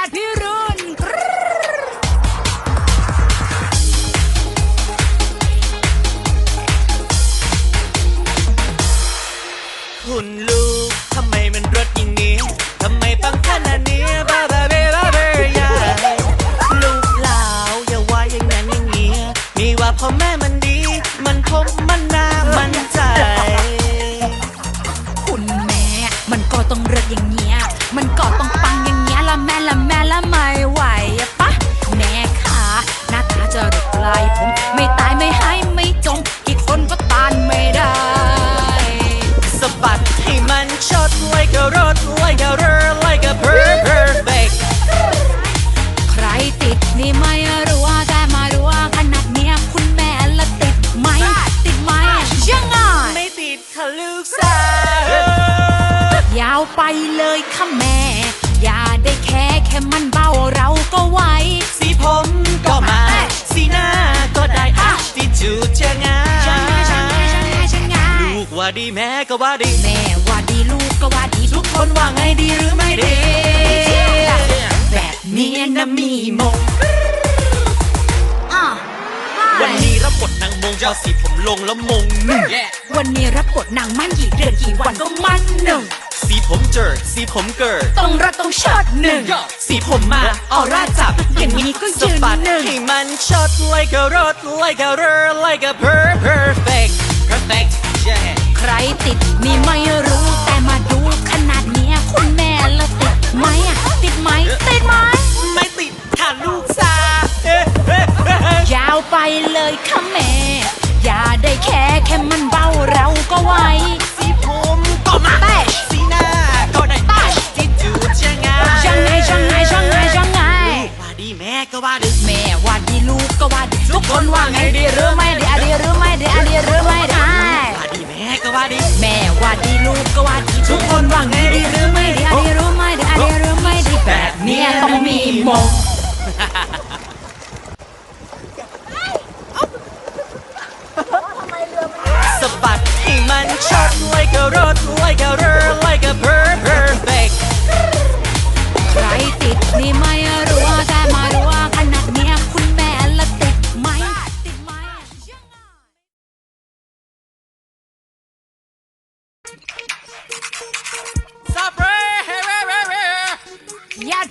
าพิรุณคุณลูกทำไมมันรถอย่างนี้ ทำไมปังขนาดนี้บ้าบ้าเบ้บ้าเบ้ยาลูกเหล่าอย่าว่าอย่างนั้นอย่างนี้มีว่าพ่อแม่มันดี มันคมมัน ไปเลยค่ะแม่ อย่าได้แค่แค่มันเบาเราก็ไหวสีผมก็มา สีหน้าก็ได้อะที่จูดจะงายช่างง่ายช่างงช่างงช่างงลูกว่าดีแม่ก็ว่าดี แม่ว่าดีลูกก็ว่าดีทุกคนว่าไงดีหรือไม่ดี แบบนี้นะมีมงวันนี้รับบทนางมงยาดสีผมลงแล้วมงหนึ่งวันนี้รับบทนางมั่นกี่เดือนกี่วันก็มั่นหนึ่ง สีผมเจิดสีผมเกิดต้องรัดต้องเชิดหนึ่งสีผมมาออร่าจับ อย่างนี้ก็ยืนสะบัดหนึ่งให้มันช็อต like a rod like a r like a per perfect perfect yeah ใครติดนี่ไม่รู้แต่มาดูขนาดเนี้ยคุณแม่ละติดไหมอะติดไหมติดไหมไม่ติดค่ะลูกสาวเอ๊ะเอ๊ะเอ๊ะยาวไปเลยค่ะแม่ อย่าได้แค่แค่มันเบาเราก็ไหวสีผมก็มาเต้สี ก็ว่าดีแม่ว่าดีลูกก็ว่าดีทุกคนว่าไงดีหรือไม่ดีอะดีหรือไม่ดีอะดีหรือไม่ดีว่าดีแม่ก็ว่าดีแม่ว่าดีลูกก็ว่าดีทุกคนว่าไงดีหรือไม่ Yeah,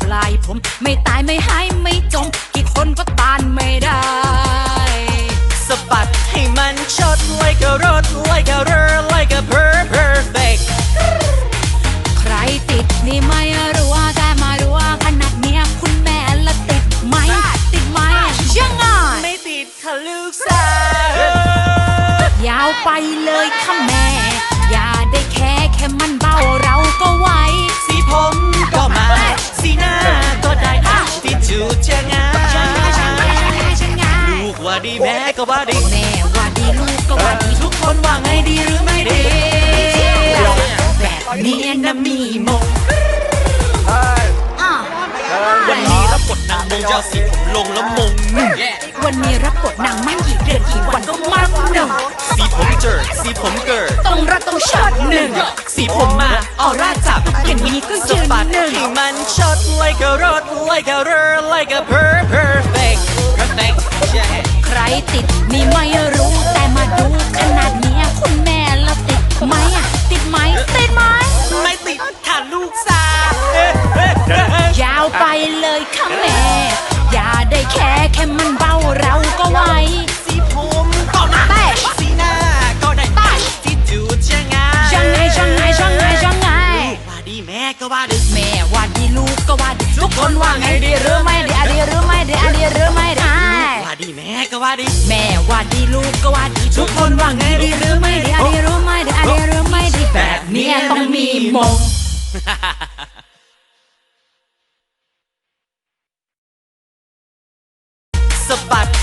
จะรกลายผม ไม่ตายไม่หายไม่จมกี่คนก็ต้านไม่ได้สะบัดให้มันช็อต like a rod like a r like a per perfect ใครติดนี่ไม่รู้ว่าแต่มารู้ว่าขนาดเนี้ยคุณแม่ละติดไหมติดไหมยังไงไม่ติดค่ะลูกสาวยาวไปเลยค่ะแม่ ดีแม่ก็ว่าดีแม่ว่าดีลูกก็ว่าดีทุกคนว่าไงดีหรือไม่ดีแบบนี้นะมีมงอะวันนี้รับบทนางมงจะเอาสีผมลงแล้วมงหนึ่งวันนี้รับบทนางมันกี่เดือนกี่วันก็มันหนึ่งสีผมเจิดสีผมเกิดต้องรัดต้องเชิดหนึ่งสีผมมาออร่าจับอย่างนี้ก็ยืนสะบัดหนึ่งให้มันช็อต like a rod like a r like a per ติดนี่ไม่รู้แต่มาดูขนาดเนี้ยคุณแม่ละติดไหมอะติดไหมติดไหมไม่ติดค่ะลูกสาวเอ๊ะเอ๊ะเอ๊ะเอ๊ะยาวไปเลยค่ะแม่ อย่าได้แค่แค่มัน ว่าดีแม่ว่าดีลูกก็ว่าดีทุกคนว่าไงดีหรือไม่ดีอะดีหรือไม่ดีอะดีหรือไม่ดีว่าดีแม่ก็ว่าดีแม่ว่าดีลูกก็ว่าดีทุกคนว่าไงดีหรือไม่ดีอะดีหรือไม่ดีอะดีหรือไม่ดีแบบเนี้ยต้องมีมงสะบัด